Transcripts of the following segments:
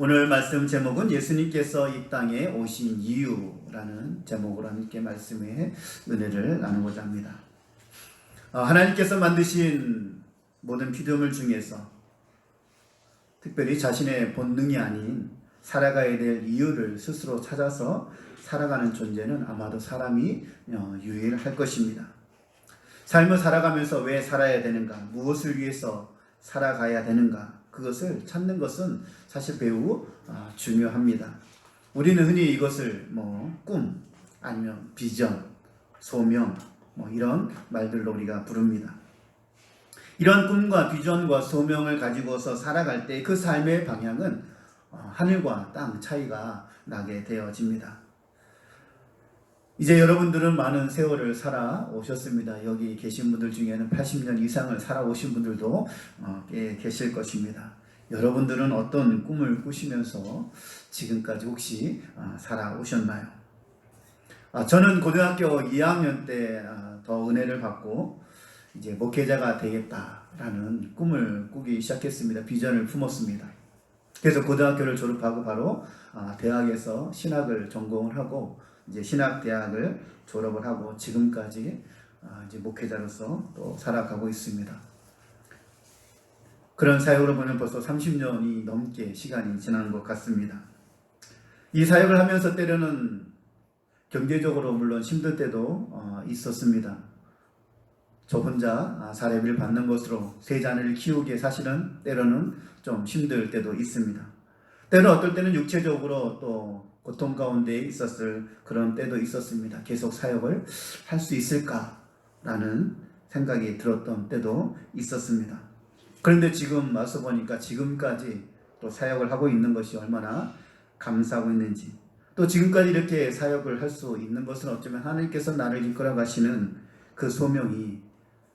오늘 말씀 제목은 예수님께서 이 땅에 오신 이유라는 제목으로 함께 말씀의 은혜를 나누고자 합니다. 어, 하나님께서 만드신 모든 피조물 중에서 특별히 자신의 본능이 아닌 살아가야 될 이유를 스스로 찾아서 살아가는 존재는 아마도 사람이 어, 유일할 것입니다. 삶을 살아가면서 왜 살아야 되는가, 무엇을 위해서 살아가야 되는가, 그것을 찾는 것은 사실 매우 아, 중요합니다. 우리는 흔히 이것을 뭐 꿈, 아니면 비전, 소명, 뭐 이런 말들로 우리가 부릅니다. 이런 꿈과 비전과 소명을 가지고서 살아갈 때 그 삶의 방향은 어, 하늘과 땅 차이가 나게 되어집니다. 이제 여러분들은 많은 세월을 살아오셨습니다. 여기 계신 분들 중에는 80년 이상을 살아오신 분들도 어, 꽤 계실 것입니다. 여러분들은 어떤 꿈을 꾸시면서 지금까지 혹시 아, 살아오셨나요? 아, 저는 고등학교 2학년 때 더 은혜를 받고 이제 목회자가 되겠다라는 꿈을 꾸기 시작했습니다. 비전을 품었습니다. 그래서 고등학교를 졸업하고 바로 아, 대학에서 신학을 전공을 하고 이제 신학대학을 졸업을 하고 지금까지 아, 이제 목회자로서 또 살아가고 있습니다. 그런 사역으로 보면 벌써 30년이 넘게 시간이 지난 것 같습니다. 이 사역을 하면서 때로는 경제적으로 물론 힘들 때도 어, 있었습니다. 저 혼자 아, 사례비를 받는 것으로 세 자녀를 키우기에 사실은 때로는 좀 힘들 때도 있습니다. 때로 어떨 때는 육체적으로 또 고통 가운데 있었을 그런 때도 있었습니다. 계속 사역을 할 수 있을까라는 생각이 들었던 때도 있었습니다. 그런데 지금 와서 보니까 지금까지 또 사역을 하고 있는 것이 얼마나 감사하고 있는지 또 지금까지 이렇게 사역을 할 수 있는 것은 어쩌면 하나님께서 나를 이끌어 가시는 그 소명이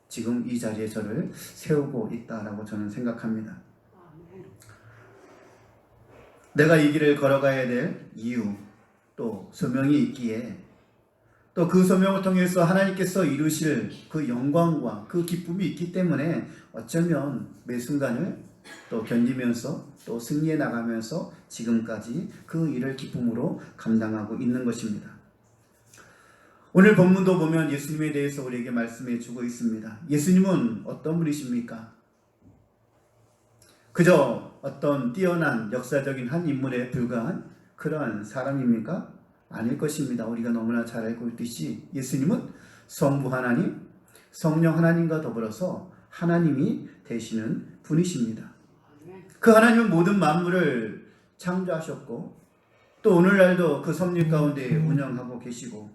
지금 이 자리에 저를 세우고 있다라고 저는 생각합니다. 내가 이 길을 걸어가야 될 이유, 또 소명이 있기에 또 그 소명을 통해서 하나님께서 이루실 그 영광과 그 기쁨이 있기 때문에 어쩌면 매 순간을 또 견디면서 또 승리해 나가면서 지금까지 그 일을 기쁨으로 감당하고 있는 것입니다. 오늘 본문도 보면 예수님에 대해서 우리에게 말씀해 주고 있습니다. 예수님은 어떤 분이십니까? 그저 어떤 뛰어난 역사적인 한 인물에 불과한 그러한 사람입니까? 아닐 것입니다. 우리가 너무나 잘 알고 있듯이 예수님은 성부 하나님, 성령 하나님과 더불어서 하나님이 되시는 분이십니다. 그 하나님은 모든 만물을 창조하셨고 또 오늘날도 그 섭리 가운데 운영하고 계시고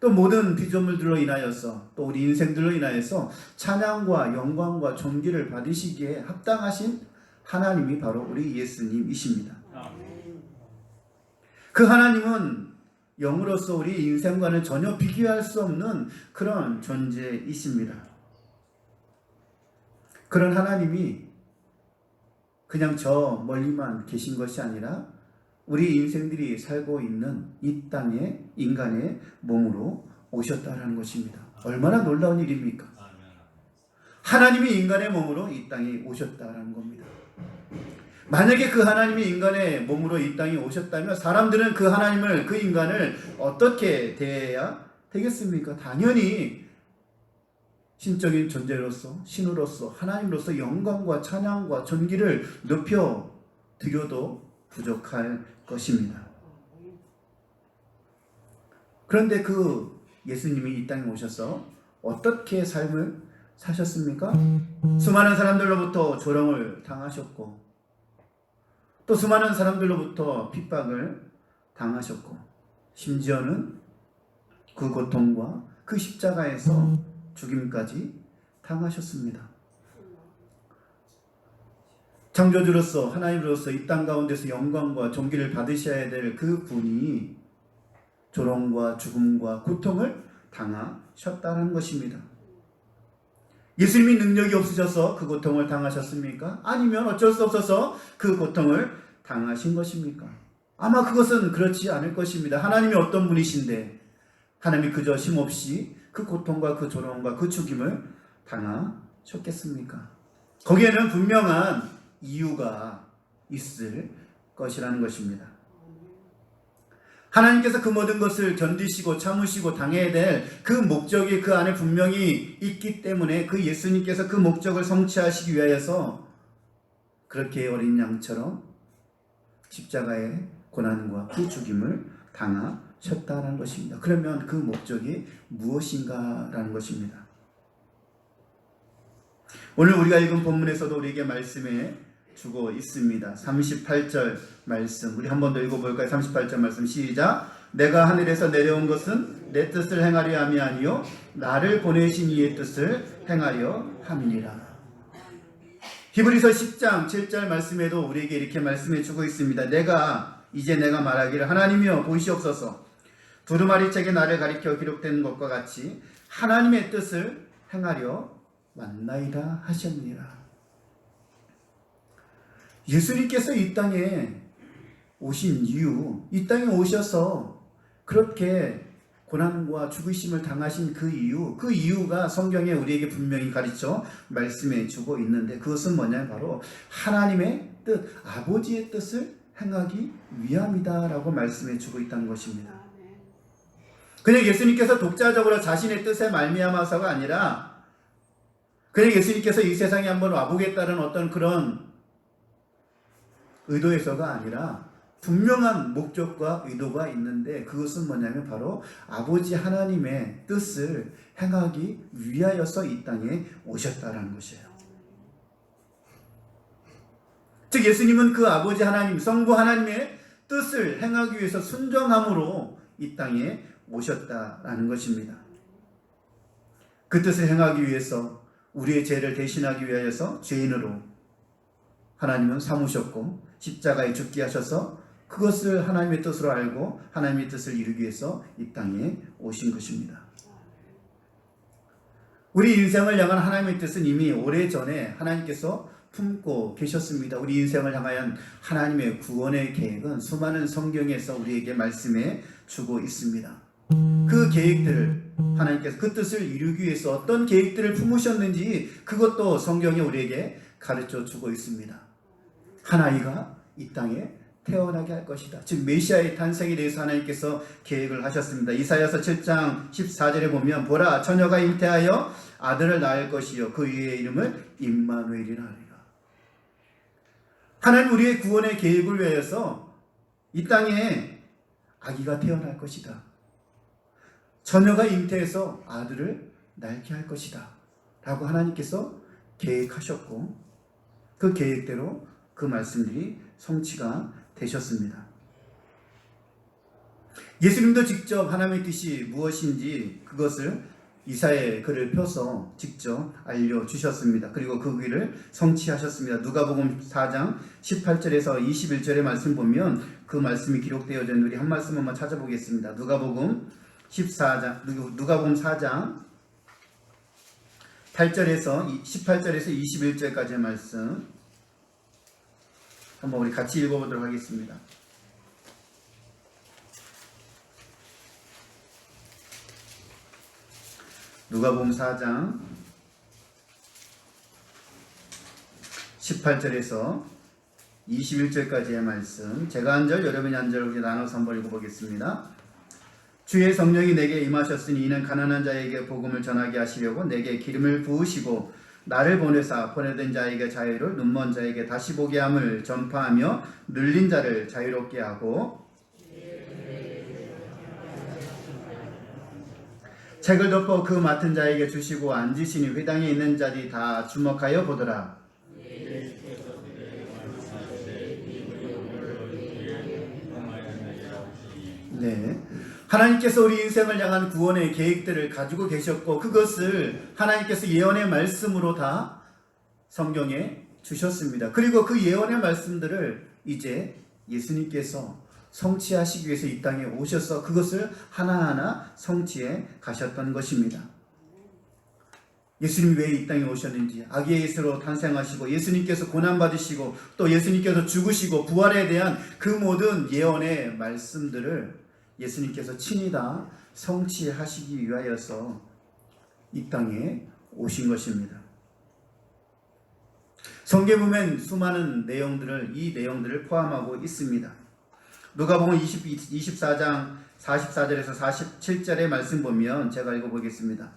또 모든 피조물들로 인하여서 또 우리 인생들로 인하여서 찬양과 영광과 존귀를 받으시기에 합당하신 하나님이 바로 우리 예수님이십니다. 그 하나님은 영으로서 우리 인생과는 전혀 비교할 수 없는 그런 존재이십니다. 그런 하나님이 그냥 저 멀리만 계신 것이 아니라 우리 인생들이 살고 있는 이 땅에 인간의 몸으로 오셨다라는 것입니다. 얼마나 놀라운 일입니까? 하나님이 인간의 몸으로 이 땅에 오셨다라는 겁니다. 만약에 그 하나님이 인간의 몸으로 이 땅에 오셨다면 사람들은 그 하나님을 그 인간을 어떻게 대해야 되겠습니까? 당연히 신적인 존재로서 신으로서 하나님으로서 영광과 찬양과 존귀를 높여 드려도 부족할 것입니다. 그런데 그 예수님이 이 땅에 오셔서 어떻게 삶을 사셨습니까? 수많은 사람들로부터 조롱을 당하셨고 또 수많은 사람들로부터 핍박을 당하셨고 심지어는 그 고통과 그 십자가에서 죽임까지 당하셨습니다. 창조주로서 하나님으로서 이 땅 가운데서 영광과 존귀를 받으셔야 될 그 분이 조롱과 죽음과 고통을 당하셨다는 것입니다. 예수님이 능력이 없으셔서 그 고통을 당하셨습니까? 아니면 어쩔 수 없어서 그 고통을 당하신 것입니까? 아마 그것은 그렇지 않을 것입니다. 하나님이 어떤 분이신데 하나님이 그저 힘없이 그 고통과 그 조롱과 그 죽임을 당하셨겠습니까? 거기에는 분명한 이유가 있을 것이라는 것입니다. 하나님께서 그 모든 것을 견디시고 참으시고 당해야 될 그 목적이 그 안에 분명히 있기 때문에 그 예수님께서 그 목적을 성취하시기 위하여서 그렇게 어린 양처럼 십자가의 고난과 그 죽임을 당하셨다는 것입니다. 그러면 그 목적이 무엇인가라는 것입니다. 오늘 우리가 읽은 본문에서도 우리에게 말씀해 주고 있습니다. 38절 말씀. 우리 한 번 더 읽어볼까요? 38절 말씀 시작. 내가 하늘에서 내려온 것은 내 뜻을 행하려 함이 아니요 나를 보내신 이의 뜻을 행하려 함이니라. 히브리서 10장 7절 말씀에도 우리에게 이렇게 말씀해 주고 있습니다. 내가 이제 내가 말하기를 하나님이여 보시옵소서. 두루마리 책에 나를 가리켜 기록된 것과 같이 하나님의 뜻을 행하려 만나이다 하셨니라. 예수님께서 이 땅에 오신 이유, 이 땅에 오셔서 그렇게 고난과 죽으심을 당하신 그 이유, 그 이유가 성경에 우리에게 분명히 가르쳐 말씀해 주고 있는데 그것은 뭐냐 바로 하나님의 뜻, 아버지의 뜻을 행하기 위함이다라고 말씀해 주고 있다는 것입니다. 그냥 예수님께서 독자적으로 자신의 뜻에 말미암아서가 아니라 그냥 예수님께서 이 세상에 한번 와보겠다는 어떤 그런 의도에서가 아니라 분명한 목적과 의도가 있는데 그것은 뭐냐면 바로 아버지 하나님의 뜻을 행하기 위하여서 이 땅에 오셨다라는 것이에요. 즉 예수님은 그 아버지 하나님, 성부 하나님의 뜻을 행하기 위해서 순종함으로 이 땅에 오셨다라는 것입니다. 그 뜻을 행하기 위해서 우리의 죄를 대신하기 위하여서 죄인으로 하나님은 삼으셨고 십자가에 죽게 하셔서 그것을 하나님의 뜻으로 알고 하나님의 뜻을 이루기 위해서 이 땅에 오신 것입니다. 우리 인생을 향한 하나님의 뜻은 이미 오래전에 하나님께서 품고 계셨습니다. 우리 인생을 향하여 하나님의 구원의 계획은 수많은 성경에서 우리에게 말씀해 주고 있습니다. 그 계획들을 하나님께서 그 뜻을 이루기 위해서 어떤 계획들을 품으셨는지 그것도 성경에 우리에게 가르쳐 주고 있습니다. 한 아이가 이 땅에 태어나게 할 것이다. 즉 메시아의 탄생에 대해서 하나님께서 계획을 하셨습니다. 이사야서 7장 14절에 보면 보라 처녀가 잉태하여 아들을 낳을 것이요 그 위의 이름을 임마누엘이라 하리라. 하나님 우리의 구원의 계획을 위해서 이 땅에 아기가 태어날 것이다. 처녀가 잉태해서 아들을 낳게 할 것이다. 라고 하나님께서 계획하셨고 그 계획대로 그 말씀들이 성취가 되셨습니다. 예수님도 직접 하나님의 뜻이 무엇인지 그것을 이사의 글을 펴서 직접 알려주셨습니다. 그리고 그 길을 성취하셨습니다. 누가복음 4장 18절에서 21절의 말씀 보면 그 말씀이 기록되어져 우리 한 말씀 한번 찾아보겠습니다. 누가복음 14장 누가복음 4장 8절에서 18절에서 21절까지의 말씀 한번 우리 같이 읽어보도록 하겠습니다. 누가복음 4장 18절에서 21절까지의 말씀 제가 한 절 여러분이 한절 나눠서 한번 읽어보겠습니다. 주의 성령이 내게 임하셨으니 이는 가난한 자에게 복음을 전하게 하시려고 내게 기름을 부으시고 나를 보내사 보내된 자에게 자유를 눈먼 자에게 다시 보게 함을 전파하며 눌린 자를 자유롭게 하고 책을 덮어 그 맡은 자에게 주시고 앉으시니 회당에 있는 자들이 다 주목하여 보더라. 네. 하나님께서 우리 인생을 향한 구원의 계획들을 가지고 계셨고 그것을 하나님께서 예언의 말씀으로 다 성경에 주셨습니다. 그리고 그 예언의 말씀들을 이제 예수님께서 성취하시기 위해서 이 땅에 오셔서 그것을 하나하나 성취해 가셨던 것입니다. 예수님이 왜 이 땅에 오셨는지 아기의 예수로 탄생하시고 예수님께서 고난받으시고 또 예수님께서 죽으시고 부활에 대한 그 모든 예언의 말씀들을 예수님께서 친히 다 성취하시기 위하여서 이 땅에 오신 것입니다. 성경 보면 수많은 내용들을 이 내용들을 포함하고 있습니다. 누가복음 20, 24장 44절에서 47절의 말씀 보면 제가 읽어보겠습니다.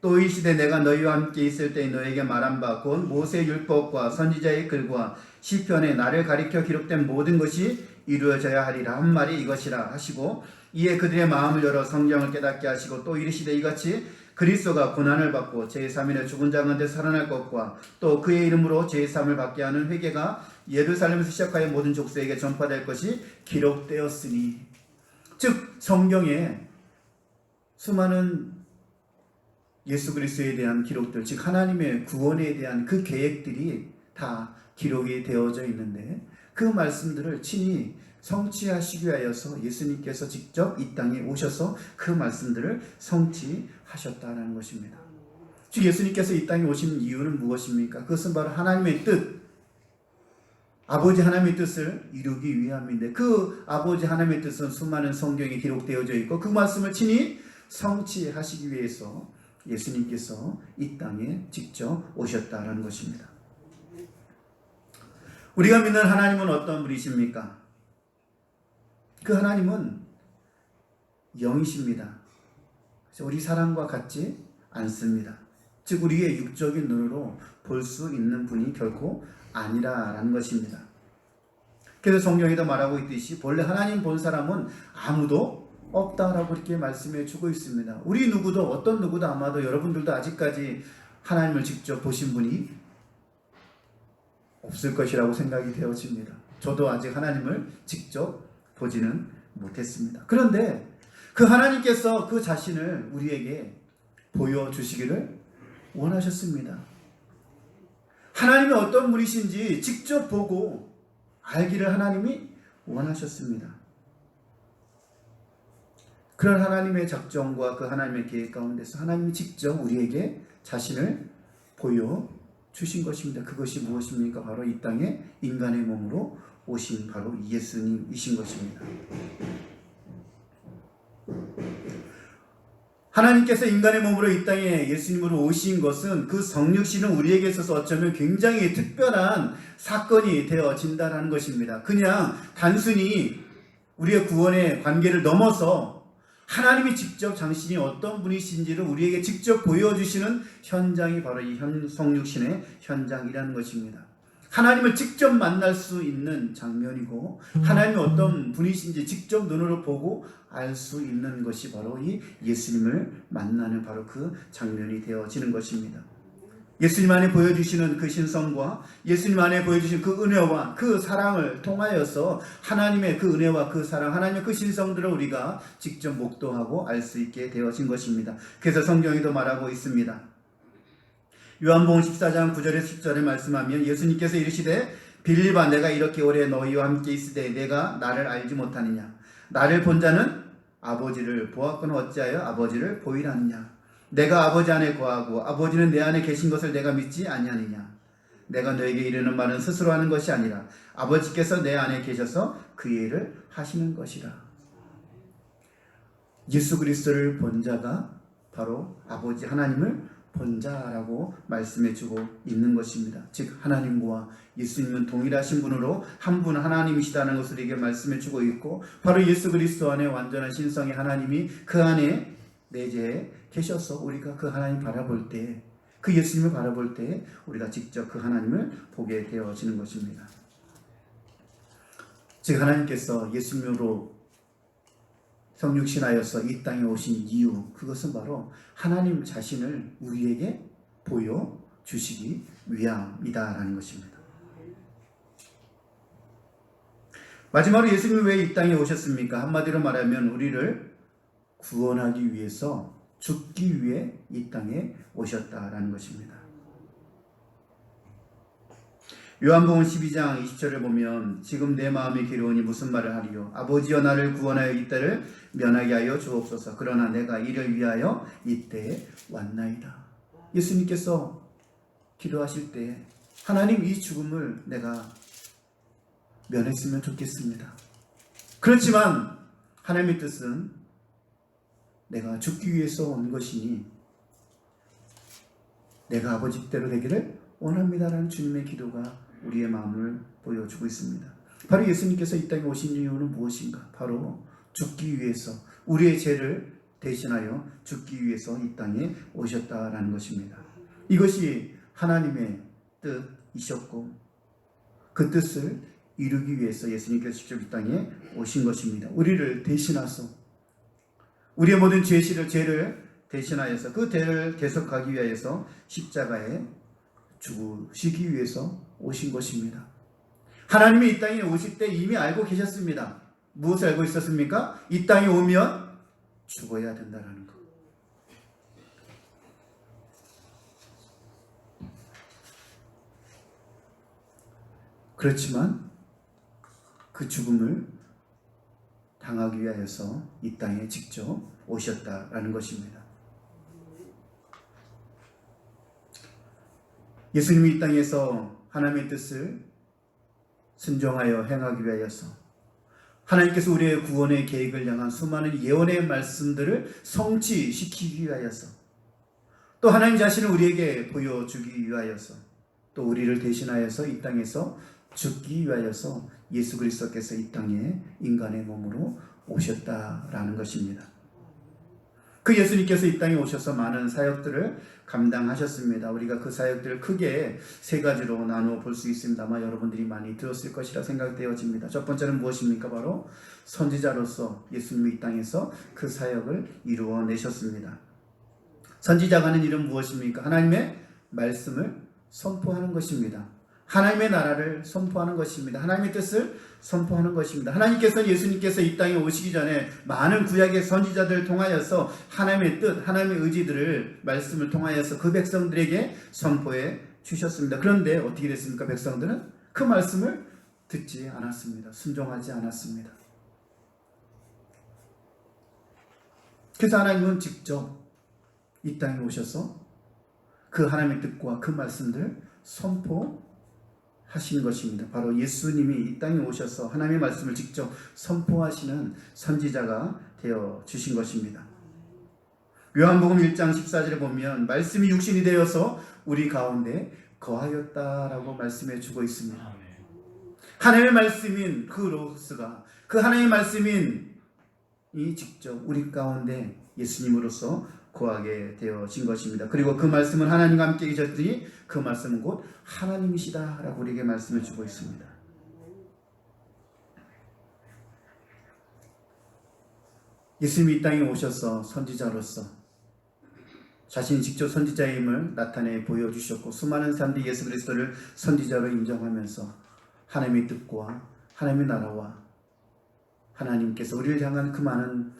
또 이 시대 내가 너희와 함께 있을 때 너에게 말한 바 곧 모세 율법과 선지자의 글과 시편에 나를 가리켜 기록된 모든 것이 이루어져야 하리라 한 말이 이것이라 하시고 이에 그들의 마음을 열어 성경을 깨닫게 하시고 또 이르시되 이같이 그리스도가 고난을 받고 제3일에 죽은 자 가운데 살아날 것과 또 그의 이름으로 제3을 받게 하는 회개가 예루살렘에서 시작하여 모든 족속에게 전파될 것이 기록되었으니. 즉 성경에 수많은 예수 그리스도에 대한 기록들 즉 하나님의 구원에 대한 그 계획들이 다 기록이 되어져 있는데 그 말씀들을 친히 성취하시기 위하여서 예수님께서 직접 이 땅에 오셔서 그 말씀들을 성취하셨다는 것입니다. 즉 예수님께서 이 땅에 오신 이유는 무엇입니까? 그것은 바로 하나님의 뜻, 아버지 하나님의 뜻을 이루기 위함인데 그 아버지 하나님의 뜻은 수많은 성경에 기록되어져 있고 그 말씀을 친히 성취하시기 위해서 예수님께서 이 땅에 직접 오셨다라는 것입니다. 우리가 믿는 하나님은 어떤 분이십니까? 그 하나님은 영이십니다. 그래서 우리 사람과 같지 않습니다. 즉 우리의 육적인 눈으로 볼 수 있는 분이 결코 아니라라는 것입니다. 그래서 성경에도 말하고 있듯이 본래 하나님 본 사람은 아무도 없다라고 이렇게 말씀해 주고 있습니다. 우리 누구도 어떤 누구도 아마도 여러분들도 아직까지 하나님을 직접 보신 분이 없을 것이라고 생각이 되어집니다. 저도 아직 하나님을 직접 보지는 못했습니다. 그런데 그 하나님께서 그 자신을 우리에게 보여주시기를 원하셨습니다. 하나님이 어떤 분이신지 직접 보고 알기를 하나님이 원하셨습니다. 그런 하나님의 작정과 그 하나님의 계획 가운데서 하나님이 직접 우리에게 자신을 보여 주신 것입니다. 그것이 무엇입니까? 바로 이 땅에 인간의 몸으로 오신 바로 예수님이신 것입니다. 하나님께서 인간의 몸으로 이 땅에 예수님으로 오신 것은 그 성육신은 우리에게 있어서 어쩌면 굉장히 특별한 사건이 되어진다는 것입니다. 그냥 단순히 우리의 구원의 관계를 넘어서 하나님이 직접 당신이 어떤 분이신지를 우리에게 직접 보여주시는 현장이 바로 이 현, 성육신의 현장이라는 것입니다. 하나님을 직접 만날 수 있는 장면이고 하나님이 어떤 분이신지 직접 눈으로 보고 알 수 있는 것이 바로 이 예수님을 만나는 바로 그 장면이 되어지는 것입니다. 예수님 안에 보여주시는 그 신성과 예수님 안에 보여주신 그 은혜와 그 사랑을 통하여서 하나님의 그 은혜와 그 사랑, 하나님의 그 신성들을 우리가 직접 목도하고 알 수 있게 되어진 것입니다. 그래서 성경에도 말하고 있습니다. 요한복음 14장 9절에 10절에 말씀하면 예수님께서 이르시되 빌리바 내가 이렇게 오래 너희와 함께 있으되 내가 나를 알지 못하느냐 나를 본 자는 아버지를 보았거나 어찌하여 아버지를 보이라느냐 내가 아버지 안에 거하고 아버지는 내 안에 계신 것을 내가 믿지 아니하느냐 내가 너에게 이르는 말은 스스로 하는 것이 아니라 아버지께서 내 안에 계셔서 그 일을 하시는 것이라 예수 그리스도를 본 자가 바로 아버지 하나님을 본 자라고 말씀해 주고 있는 것입니다. 즉 하나님과 예수님은 동일하신 분으로 한 분 하나님이시다는 것을 이게 말씀해 주고 있고 바로 예수 그리스도 안에 완전한 신성의 하나님이 그 안에 내재해 계셔서 우리가 그 하나님 바라볼 때 그 예수님을 바라볼 때 우리가 직접 그 하나님을 보게 되어지는 것입니다. 즉 하나님께서 예수님으로 성육신하여서 이 땅에 오신 이유 그것은 바로 하나님 자신을 우리에게 보여 주시기 위함이다라는 것입니다. 마지막으로 예수님이 왜 이 땅에 오셨습니까? 한마디로 말하면 우리를 구원하기 위해서 죽기 위해 이 땅에 오셨다라는 것입니다. 요한복음 12장 20절을 보면 지금 내 마음이 괴로우니 무슨 말을 하리요? 아버지여 나를 구원하여 이때를 면하게 하여 주옵소서. 그러나 내가 이를 위하여 이때에 왔나이다. 예수님께서 기도하실 때 하나님 이 죽음을 내가 면했으면 좋겠습니다. 그렇지만 하나님의 뜻은 내가 죽기 위해서 온 것이니 내가 아버지 때로 되기를 원합니다라는 주님의 기도가 우리의 마음을 보여주고 있습니다. 바로 예수님께서 이 땅에 오신 이유는 무엇인가? 바로 죽기 위해서 우리의 죄를 대신하여 죽기 위해서 이 땅에 오셨다라는 것입니다. 이것이 하나님의 뜻이셨고 그 뜻을 이루기 위해서 예수님께서 직접 이 땅에 오신 것입니다. 우리를 대신하소 우리의 모든 죄시를 죄를 대신하여서 그 죄를 대속하기 위하여서 십자가에 죽으시기 위해서 오신 것입니다. 하나님이 이 땅에 오실 때 이미 알고 계셨습니다. 무엇을 알고 있었습니까? 이 땅에 오면 죽어야 된다는 것. 그렇지만 그 죽음을 당하기 위하여서 이 땅에 직접 오셨다라는 것입니다. 예수님이 이 땅에서 하나님의 뜻을 순종하여 행하기 위하여서 하나님께서 우리의 구원의 계획을 향한 수많은 예언의 말씀들을 성취시키기 위하여서 또 하나님 자신을 우리에게 보여주기 위하여서 또 우리를 대신하여서 이 땅에서 죽기 위하여서 예수 그리스도께서 이 땅에 인간의 몸으로 오셨다라는 것입니다. 그 예수님께서 이 땅에 오셔서 많은 사역들을 감당하셨습니다. 우리가 그 사역들을 크게 세 가지로 나누어 볼 수 있습니다. 아마 여러분들이 많이 들었을 것이라 생각되어집니다. 첫 번째는 무엇입니까? 바로 선지자로서 예수님이 이 땅에서 그 사역을 이루어내셨습니다. 선지자가 하는 일은 무엇입니까? 하나님의 말씀을 선포하는 것입니다. 하나님의 나라를 선포하는 것입니다. 하나님의 뜻을 선포하는 것입니다. 하나님께서는 예수님께서 이 땅에 오시기 전에 많은 구약의 선지자들을 통하여서 하나님의 뜻, 하나님의 의지들을 말씀을 통하여서 그 백성들에게 선포해 주셨습니다. 그런데 어떻게 됐습니까? 백성들은 그 말씀을 듣지 않았습니다. 순종하지 않았습니다. 그래서 하나님은 직접 이 땅에 오셔서 그 하나님의 뜻과 그 말씀들을 선포 하신 것입니다. 바로 예수님이 이 땅에 오셔서 하나님의 말씀을 직접 선포하시는 선지자가 되어 주신 것입니다. 요한복음 1장 14절에 보면 말씀이 육신이 되어서 우리 가운데 거하였다라고 말씀해 주고 있습니다. 하나님의 말씀인 그 로스가 그 하나님의 말씀인 이 직접 우리 가운데 예수님으로서 거하게 되어진 것입니다. 그리고 그 말씀은 하나님과 함께 계셨더니 그 말씀은 곧 하나님이시다라고 우리에게 말씀을 주고 있습니다. 예수님이 이 땅에 오셔서 선지자로서 자신이 직접 선지자임을 나타내 보여주셨고 수많은 사람들이 예수 그리스도를 선지자로 인정하면서 하나님의 뜻과 하나님의 나라와 하나님께서 우리를 향한 그 많은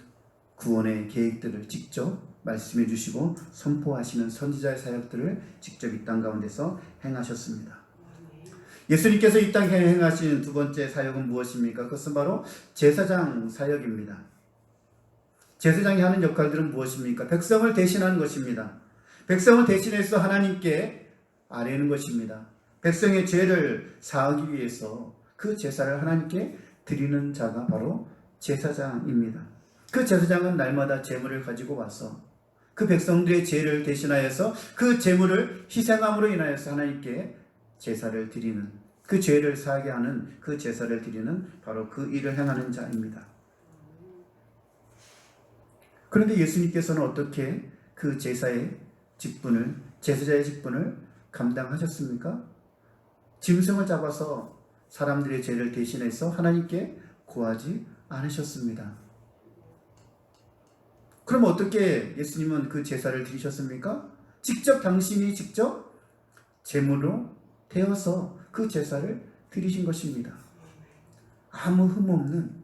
구원의 계획들을 직접 말씀해 주시고 선포하시는 선지자의 사역들을 직접 이 땅 가운데서 행하셨습니다. 예수님께서 이 땅에 행하신 두 번째 사역은 무엇입니까? 그것은 바로 제사장 사역입니다. 제사장이 하는 역할들은 무엇입니까? 백성을 대신하는 것입니다. 백성을 대신해서 하나님께 아뢰는 것입니다. 백성의 죄를 사하기 위해서 그 제사를 하나님께 드리는 자가 바로 제사장입니다. 그 제사장은 날마다 제물을 가지고 와서 그 백성들의 죄를 대신하여서 그 제물을 희생함으로 인하여서 하나님께 제사를 드리는 그 죄를 사하게 하는 그 제사를 드리는 바로 그 일을 행하는 자입니다. 그런데 예수님께서는 어떻게 그 제사의 직분을 제사자의 직분을 감당하셨습니까? 짐승을 잡아서 사람들의 죄를 대신해서 하나님께 구하지 않으셨습니다. 그럼 어떻게 예수님은 그 제사를 드리셨습니까? 직접 당신이 직접 제물로 되어서 그 제사를 드리신 것입니다. 아무 흠 없는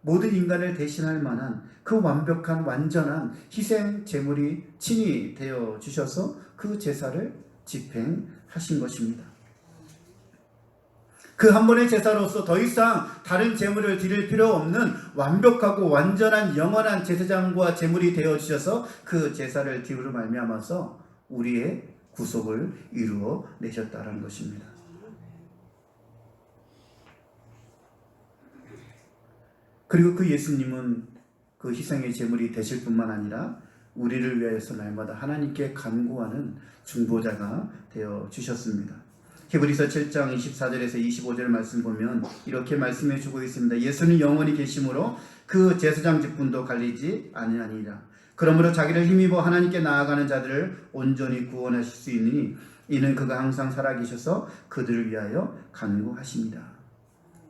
모든 인간을 대신할 만한 그 완벽한 완전한 희생 제물이 친히 되어 주셔서 그 제사를 집행하신 것입니다. 그 한 번의 제사로서 더 이상 다른 제물을 드릴 필요 없는 완벽하고 완전한 영원한 제사장과 제물이 되어 주셔서 그 제사를 드리로 말미암아서 우리의 구속을 이루어 내셨다라는 것입니다. 그리고 그 예수님은 그 희생의 제물이 되실 뿐만 아니라 우리를 위하여서 날마다 하나님께 간구하는 중보자가 되어 주셨습니다. 히브리서 7장 24절에서 25절 말씀 보면 이렇게 말씀해 주고 있습니다. 예수는 영원히 계심으로 그 제사장 직분도 갈리지 아니하니라. 그러므로 자기를 힘입어 하나님께 나아가는 자들을 온전히 구원하실 수 있느니 이는 그가 항상 살아계셔서 그들을 위하여 간구하십니다.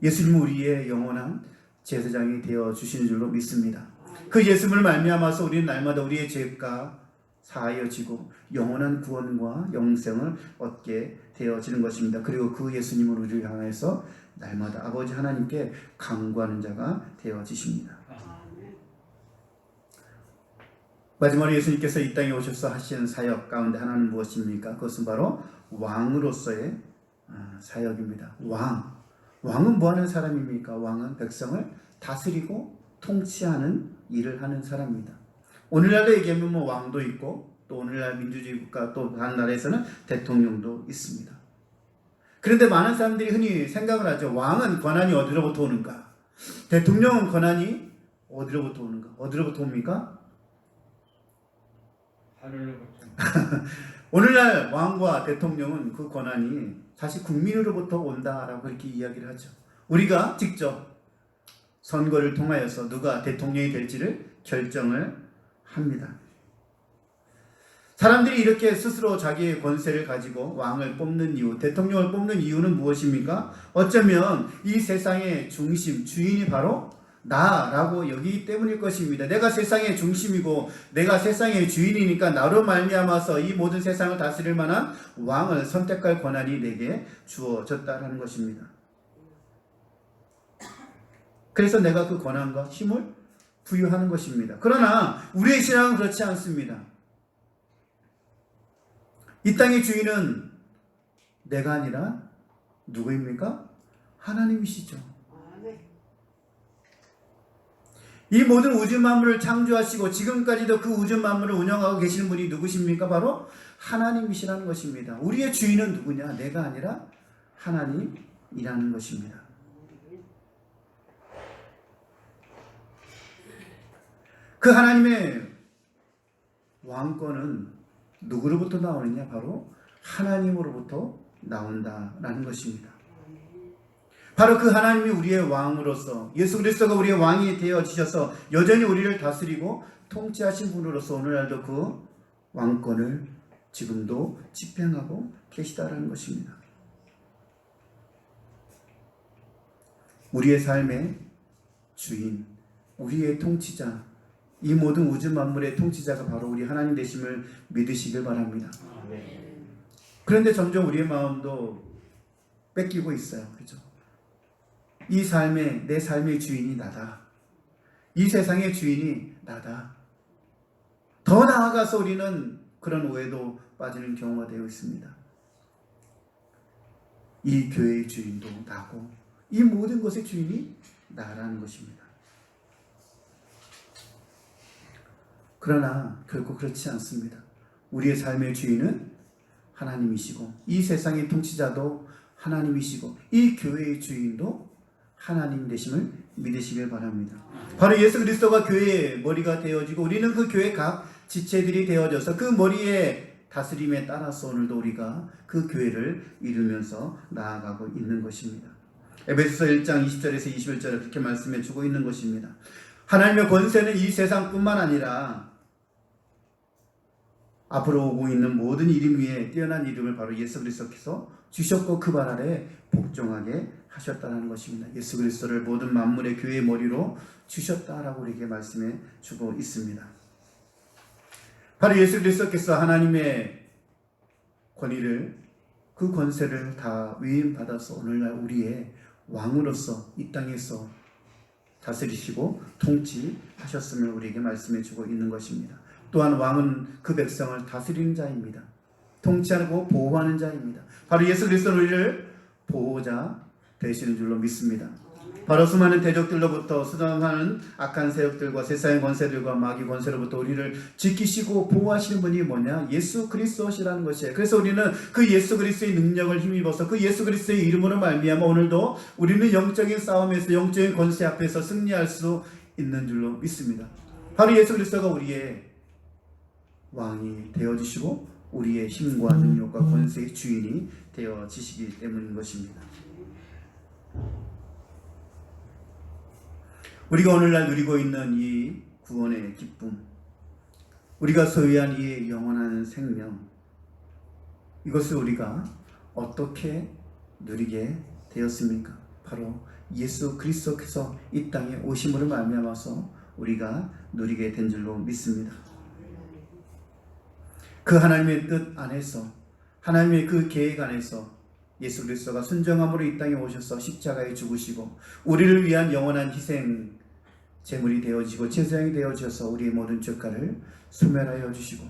예수님은 우리의 영원한 제사장이 되어 주시는 줄로 믿습니다. 그 예수님을 말미암아서 우리는 날마다 우리의 죄가 사하여지고 영원한 구원과 영생을 얻게 되어지는 것입니다. 그리고 그 예수님은 우리를 향해서 날마다 아버지 하나님께 간구하는 자가 되어지십니다. 마지막으로 예수님께서 이 땅에 오셔서 하신 사역 가운데 하나는 무엇입니까? 그것은 바로 왕으로서의 아, 사역입니다. 왕. 왕은 뭐 하는 사람입니까? 왕은 백성을 다스리고 통치하는 일을 하는 사람입니다. 오늘날로 얘기하면 뭐 왕도 있고 또 오늘날 민주주의 국가 또 다른 나라에서는 대통령도 있습니다. 그런데 많은 사람들이 흔히 생각을 하죠. 왕은 권한이 어디로부터 오는가? 대통령은 권한이 어디로부터 오는가? 어디로부터 옵니까? 하늘로부터 오늘날 왕과 대통령은 그 권한이 사실 국민으로부터 온다라고 그렇게 이야기를 하죠. 우리가 직접 선거를 통하여서 누가 대통령이 될지를 결정을 합니다. 사람들이 이렇게 스스로 자기의 권세를 가지고 왕을 뽑는 이유, 대통령을 뽑는 이유는 무엇입니까? 어쩌면 이 세상의 중심, 주인이 바로 나라고 여기기 때문일 것입니다. 내가 세상의 중심이고 내가 세상의 주인이니까 나로 말미암아서 이 모든 세상을 다스릴 만한 왕을 선택할 권한이 내게 주어졌다라는 것입니다. 그래서 내가 그 권한과 힘을 부여하는 것입니다. 그러나 우리의 신앙은 그렇지 않습니다. 이 땅의 주인은 내가 아니라 누구입니까? 하나님이시죠. 이 모든 우주 만물을 창조하시고 지금까지도 그 우주 만물을 운영하고 계시는 분이 누구십니까? 바로 하나님이시라는 것입니다. 우리의 주인은 누구냐? 내가 아니라 하나님이라는 것입니다. 그 하나님의 왕권은 누구로부터 나오느냐? 바로 하나님으로부터 나온다라는 것입니다. 바로 그 하나님이 우리의 왕으로서 예수 그리스도가 우리의 왕이 되어 지셔서 여전히 우리를 다스리고 통치하신 분으로서 오늘날도 그 왕권을 지금도 집행하고 계시다라는 것입니다. 우리의 삶의 주인, 우리의 통치자, 이 모든 우주 만물의 통치자가 바로 우리 하나님 되심을 믿으시길 바랍니다. 그런데 점점 우리의 마음도 뺏기고 있어요. 그렇죠? 이 삶의 내 삶의 주인이 나다. 이 세상의 주인이 나다. 더 나아가서 우리는 그런 오해도 빠지는 경우가 되어 있습니다. 이 교회의 주인도 나고 이 모든 것의 주인이 나라는 것입니다. 그러나 결코 그렇지 않습니다. 우리의 삶의 주인은 하나님이시고 이 세상의 통치자도 하나님이시고 이 교회의 주인도 하나님 되심을 믿으시길 바랍니다. 바로 예수 그리스도가 교회의 머리가 되어지고 우리는 그 교회 각 지체들이 되어져서 그 머리의 다스림에 따라서 오늘도 우리가 그 교회를 이루면서 나아가고 있는 것입니다. 에베소서 1장 20절에서 21절에 그렇게 말씀해 주고 있는 것입니다. 하나님의 권세는 이 세상뿐만 아니라 앞으로 오고 있는 모든 이름 위에 뛰어난 이름을 바로 예수 그리스도께서 주셨고 그 발 아래 복종하게 하셨다는 것입니다. 예수 그리스도를 모든 만물의 교회의 머리로 주셨다라고 우리에게 말씀해 주고 있습니다. 바로 예수 그리스도께서 하나님의 권위를 그 권세를 다 위임받아서 오늘날 우리의 왕으로서 이 땅에서 다스리시고 통치하셨음을 우리에게 말씀해 주고 있는 것입니다. 또한 왕은 그 백성을 다스리는 자입니다. 통치하고 보호하는 자입니다. 바로 예수 그리스도는 우리를 보호자 되시는 줄로 믿습니다. 바로 수많은 대적들로부터 수단하는 악한 세력들과 세상의 권세들과 마귀 권세로부터 우리를 지키시고 보호하시는 분이 뭐냐? 예수 그리스도시라는 것이에요. 그래서 우리는 그 예수 그리스도의 능력을 힘입어서 그 예수 그리스도의 이름으로 말미암아 오늘도 우리는 영적인 싸움에서 영적인 권세 앞에서 승리할 수 있는 줄로 믿습니다. 바로 예수 그리스도가 우리의 왕이 되어 주시고 우리의 힘과 능력과 권세의 주인이 되어 지시기 때문인 것입니다. 우리가 오늘날 누리고 있는 이 구원의 기쁨, 우리가 소유한 이 영원한 생명, 이것을 우리가 어떻게 누리게 되었습니까? 바로 예수 그리스도께서 이 땅에 오심으로 말미암아서 우리가 누리게 된 줄로 믿습니다. 그 하나님의 뜻 안에서 하나님의 그 계획 안에서 예수 그리스도가 순정함으로 이 땅에 오셔서 십자가에 죽으시고 우리를 위한 영원한 희생 제물이 되어지고 제사장이 되어져서 우리의 모든 죄가를 소멸하여 주시고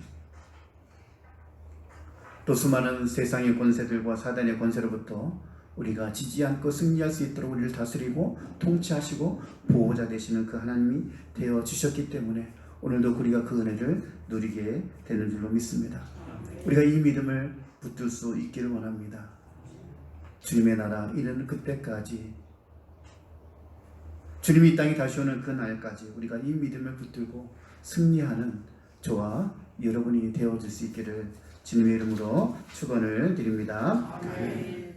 또 수많은 세상의 권세들과 사단의 권세로부터 우리가 지지 않고 승리할 수 있도록 우리를 다스리고 통치하시고 보호자 되시는 그 하나님이 되어 주셨기 때문에 오늘도 우리가 그 은혜를 누리게 되는 줄로 믿습니다. 우리가 이 믿음을 붙들 수 있기를 원합니다. 주님의 나라 이르는 그때까지 주님이 이 땅에 다시 오는 그 날까지 우리가 이 믿음을 붙들고 승리하는 저와 여러분이 되어질 수 있기를 주님의 이름으로 축원을 드립니다. 아멘.